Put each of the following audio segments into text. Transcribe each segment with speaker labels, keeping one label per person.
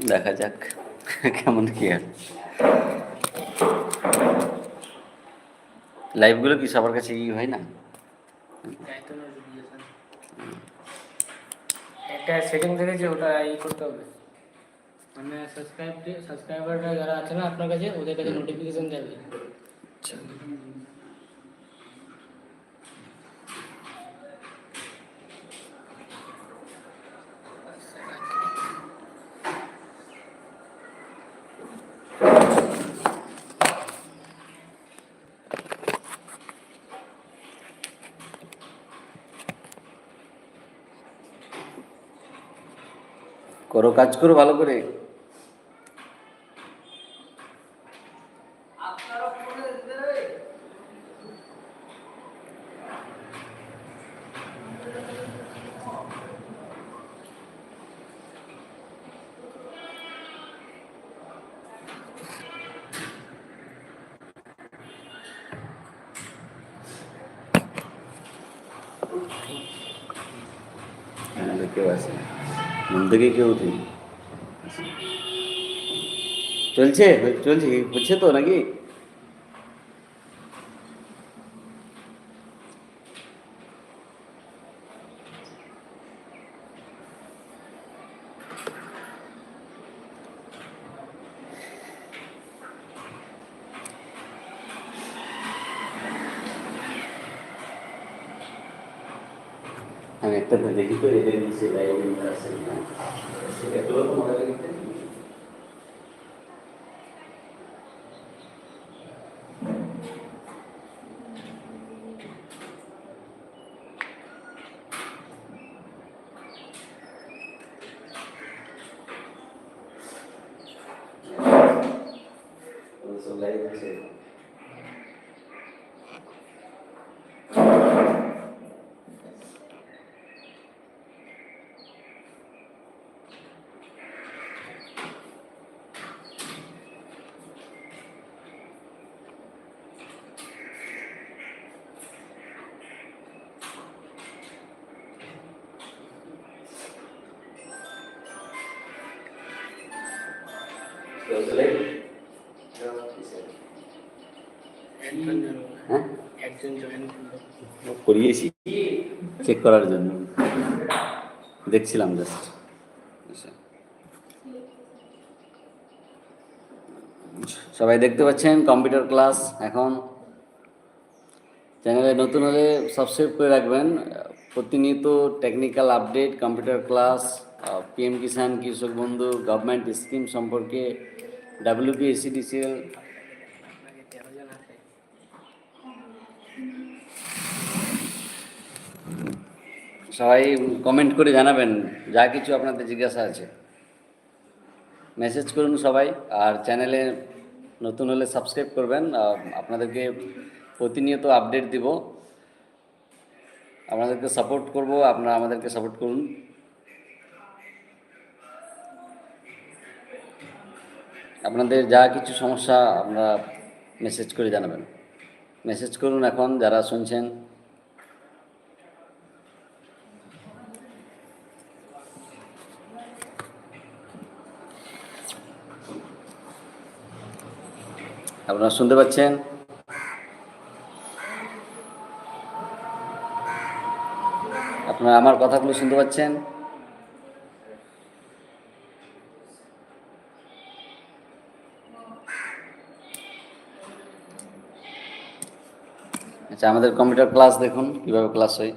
Speaker 1: দেখা যাক কেমন কি আর লাইভগুলো কি সবার কাছে ই হয় না?
Speaker 2: একটা সেটিং থেকে যে ওটা ই করতে হবে। মানে সাবস্ক্রাইব সাবস্ক্রাইবাররা যারা আছে না আপনার কাছে ওদের কাছে নোটিফিকেশন যাবে।
Speaker 1: করো কাজ করো ভালো করে। কেউ আছে না ঘুম থেকে কেউ উঠেনি। চলছে? চলছে হচ্ছে তো নাকি? আমি একটা দেখি তো এদের নিচে লাইব্রেরি আছে কিনা। সেটা তোলা তো মনে লাগে সব লাইভ আছে কেউ তো লাইভ
Speaker 2: একজন জন-
Speaker 1: হ্যাঁ
Speaker 2: একজন জয়েন করল
Speaker 1: করিয়েছি। চেক করার জন্য। দেখছিলাম জাস্ট সবাই দেখতে পাচ্ছেন কম্পিউটার ক্লাস এখন। চ্যানেলে নতুন হলে সাবস্ক্রাইব করে রাখবেন। প্রতিনিয়ত technical update computer class PM Kisan কৃষক বন্ধু গভর্নমেন্ট স্কিম সম্পর্কে ডাব্লিউপি এসিডিসিএল সবাই কমেন্ট করে জানাবেন, যা কিছু আপনাদের জিজ্ঞাসা আছে। মেসেজ করুন সবাই, আর চ্যানেলে নতুন হলে সাবস্ক্রাইব করবেন। আপনাদেরকে প্রতিনিয়ত আপডেট দিব। আপনাদেরকে সাপোর্ট করব, আপনারা আমাদেরকে সাপোর্ট করুন। আপনাদের যা কিছু সমস্যা আপনারা মেসেজ করে জানাবেন। মেসেজ করুন এখন, যারা শুনছেন। আপনারা শুনতে পাচ্ছেন? আপনারা আমার কথাগুলো শুনতে পাচ্ছেন? আচ্ছা আমাদের কম্পিউটার ক্লাস দেখুন কীভাবে ক্লাস হয়।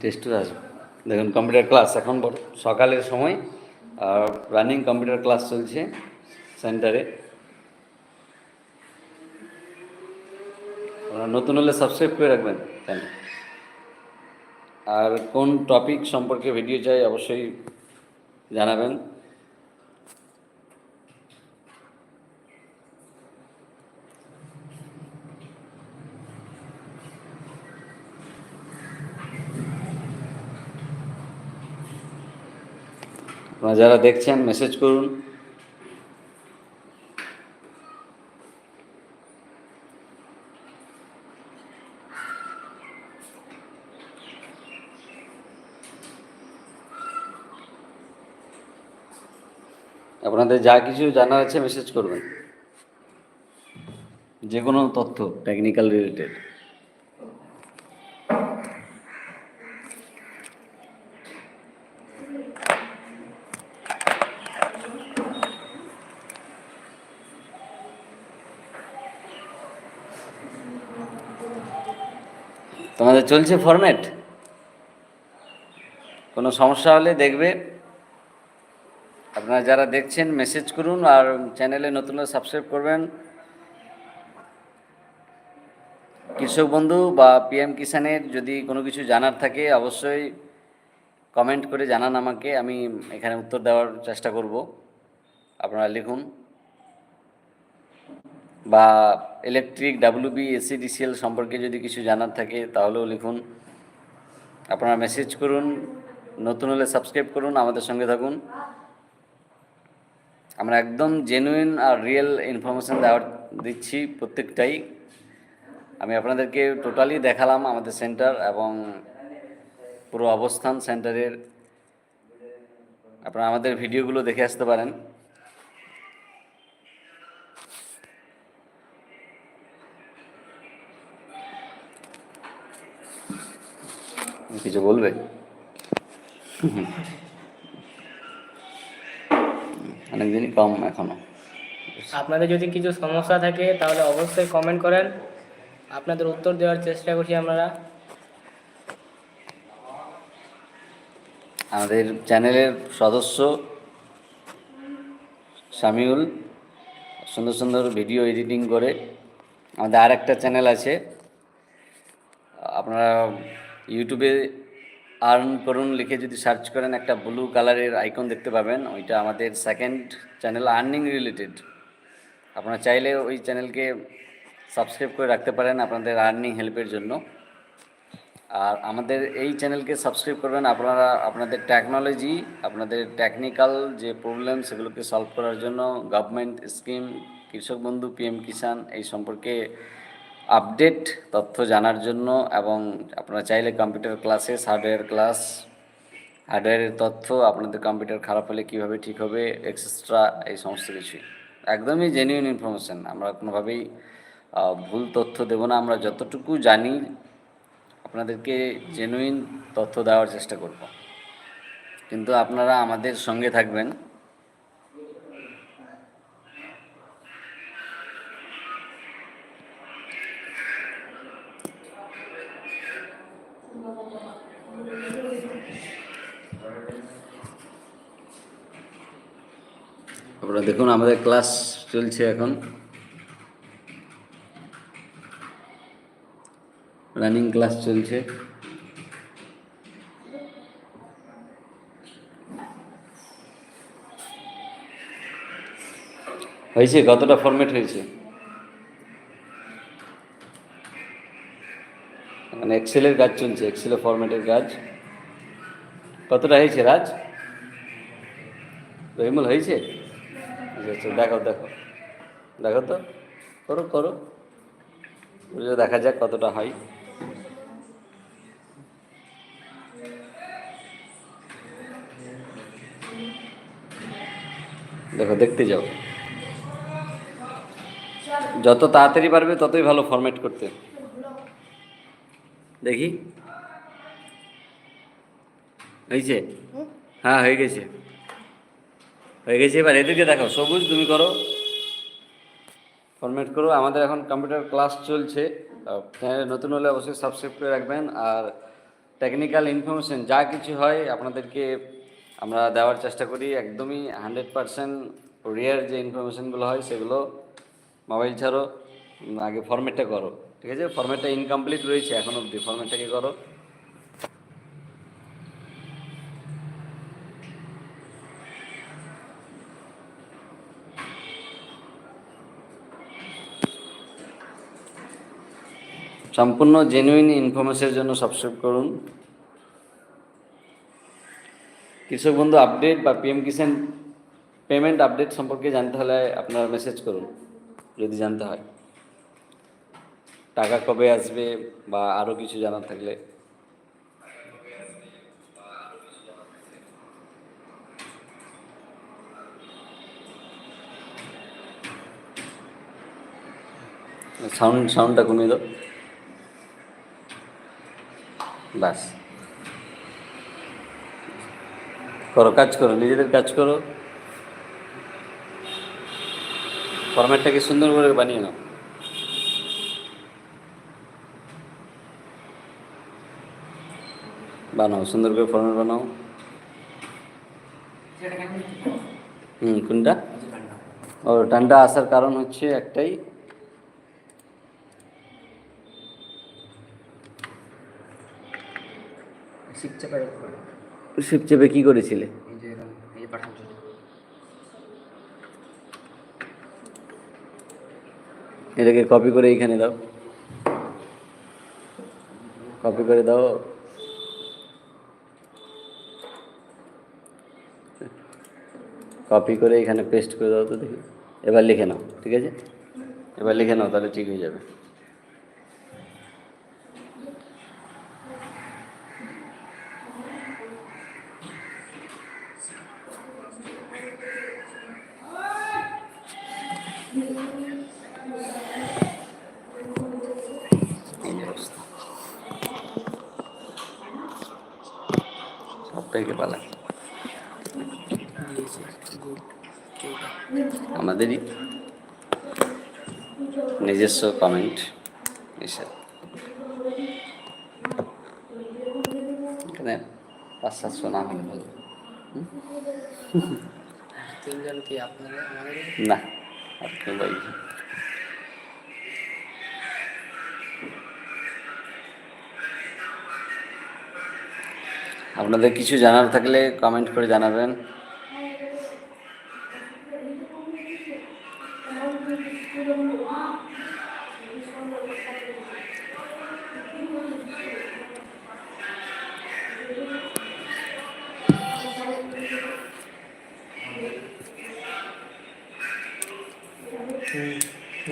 Speaker 1: টেস্টও আসবে দেখুন কম্পিউটার ক্লাস এখন সকালের সময়, আর রানিং কম্পিউটার ক্লাস চলছে সেন্টারে নতুন হলে সাবস্ক্রাইব করে রাখবেন। তাই আর কোন টপিক সম্পর্কে ভিডিও চাই অবশ্যই জানাবেন। আপনারা যারা দেখছেন মেসেজ করুন। আপনাদের যা কিছু জানার আছে মেসেজ করবেন। যে কোনো তথ্য টেকনিক্যাল রিলেটেড চলছে ফরম্যাট কোনো সমস্যা হলে দেখবে। আপনারা যারা দেখছেন মেসেজ করুন আর চ্যানেলে নতুন সাবস্ক্রাইব করবেন। কৃষক বন্ধু বা পিএম কিষানের যদি কোনো কিছু জানার থাকে, অবশ্যই কমেন্ট করে জানান আমাকে। আমি এখানে উত্তর দেওয়ার চেষ্টা করব। আপনারা লিখুন। বা ইলেকট্রিক ডাব্লিউবি এসিডিসিএল সম্পর্কে যদি কিছু জানার থাকে, তাহলেও লিখুন। আপনারা মেসেজ করুন, নতুন হলে সাবস্ক্রাইব করুন, আমাদের সঙ্গে থাকুন। আমরা একদম জেনুইন আর রিয়েল ইনফরমেশান দেওয়ার দিচ্ছি প্রত্যেকটাই। আমি আপনাদেরকে টোটালি দেখালাম আমাদের সেন্টার এবং পুরো অবস্থান সেন্টারের আপনারা আমাদের ভিডিওগুলো দেখে আসতে পারেন। কিছু বলবে? অনেকদিনই কম এখনও।
Speaker 2: আপনাদের যদি কিছু সমস্যা থাকে তাহলে অবশ্যই কমেন্ট করেন। আপনাদের উত্তর দেওয়ার চেষ্টা করছি আমরা।
Speaker 1: আমাদের চ্যানেলের সদস্য শামিউল সুন্দর সুন্দর ভিডিও এডিটিং করে। আমাদের আর একটা চ্যানেল আছে। আপনারা ইউটিউবে আর্ন করুন লিখে যদি সার্চ করেন, একটা ব্লু কালারের আইকন দেখতে পাবেন। ওইটা আমাদের সেকেন্ড চ্যানেল আর্নিং রিলেটেড আপনারা চাইলে ওই চ্যানেলকে সাবস্ক্রাইব করে রাখতে পারেন আপনাদের আর্নিং হেল্পের জন্য। আর আমাদের এই চ্যানেলকে সাবস্ক্রাইব করবেন, আপনারা, আপনাদের টেকনোলজি আপনাদের টেকনিক্যাল যে প্রবলেম সেগুলোকে সলভ করার জন্য গভর্নমেন্ট স্কিম কৃষক বন্ধু পিএম কিষাণ এই সম্পর্কে আপডেট, তথ্য জানার জন্য এবং আপনারা চাইলে কম্পিউটার ক্লাসেস হার্ডওয়্যার ক্লাস, হার্ডওয়্যারের তথ্য, আপনাদের কম্পিউটার খারাপ হলে কীভাবে ঠিক হবে, এক্সেট্রা, এই সমস্ত কিছুই। একদমই জেনুইন ইনফরমেশান আমরা কোনোভাবেই ভুল তথ্য দেব না। আমরা যতটুকু জানি, আপনাদেরকে জেনুইন তথ্য দেওয়ার চেষ্টা করব। কিন্তু আপনারা আমাদের সঙ্গে থাকবেন। আপনারা দেখুন, আমাদের ক্লাস চলছে এখন। রানিং ক্লাস চলছে। হয়েছে? কতটা ফরম্যাট হয়েছে? মানে এক্সেলের কাজ চলছে এক্সেলের ফরম্যাটের কাজ। কতটা হয়েছে রাজ? রহিমুল, হয়েছে? দেখো দেখো দেখো তো। করো করো। বুঝে দেখা যাক কতটা হয়। দেখো দেখতে যাও। যত তাড়াতাড়ি পারবে ততই ভালো ফরম্যাট করতে। দেখি। হয়েছে? হ্যাঁ হয়ে গেছে। হয়ে গেছে। এবার এদেরকে দেখো সবুজ তুমি করো। ফরম্যাট করো। আমাদের এখন কম্পিউটার ক্লাস চলছে। নতুন হলে অবশ্যই সাবস্ক্রাইব করে রাখবেন। আর টেকনিক্যাল ইনফরমেশন যা কিছু হয়, আপনাদেরকে আমরা দেওয়ার চেষ্টা করি। একদমই হান্ড্রেড পারসেন্ট রিয়ার যে ইনফরমেশনগুলো হয়, সেগুলো মোবাইল ছাড়ো। আগে ফরম্যাটটা করো। ঠিক আছে? ফরম্যাটটা ইনকমপ্লিট রয়েছে এখন অবধি। ফরম্যাটটাকে করো? সম্পূর্ণ জেনুইন ইনফরমেশনের জন্য সাবস্ক্রাইব করুন। কৃষক বন্ধু আপডেট বা পিএম কিষান পেমেন্ট আপডেট সম্পর্কে জানতে হলে আপনারা মেসেজ করুন, যদি জানতে হয়। টাকা কবে আসবে বা আরও কিছু জানার থাকলে। সাউন্ড সাউন্ডটা কমিয়ে দাও। বাস করো কাজ করো নিজেদের কাজ করো। ফরম্যাটটাকে সুন্দর করে বানিয়ে নাও। বানাও সুন্দর করে ফরম্যাট বানাও। হুম কোনটা? ও টানটা আসার কারণ হচ্ছে একটাই শিপ চেপে কি করেছিলে? এটাকে কপি করে এইখানে দাও। কপি করে দাও। কপি করে এখানে পেস্ট করে দাও তো দেখি। এবার লিখে নাও ঠিক আছে? এবার লিখে নাও তাহলে ঠিক হয়ে যাবে এই যে অবস্থা। পালা আমাদেরই নিজস্ব কমেন্ট এসব এখানে পাঁচ সাতশো না হলে ভালো না আর কেউ আপনাদের কিছু জানার থাকলে কমেন্ট করে জানাবেন।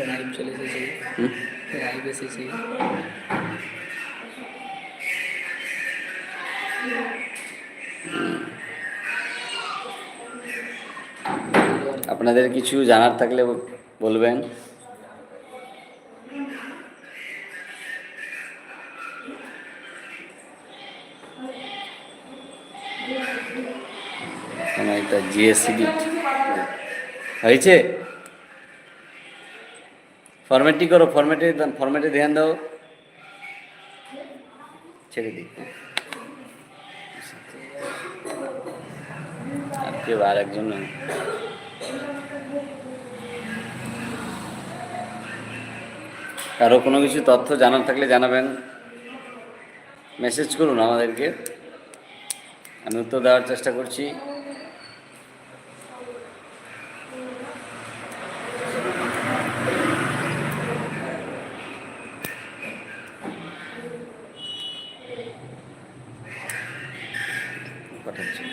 Speaker 2: লাইভ চলে এসেছে।
Speaker 1: হুম?
Speaker 2: এসেছে।
Speaker 1: আপনাদের কিছু জানার থাকলে বলবেন। এটা হয়েছে। ফরম্যাটটি করো ফরম্যাটে ফরম্যাটে ধ্যান দাও। ছেড়ে দিই। আর কেউ আর একজন কারও কোনো কিছু তথ্য জানার থাকলে জানাবেন। মেসেজ করুন আমাদেরকে। আমি উত্তর দেওয়ার চেষ্টা করছি। পাঠাচ্ছি।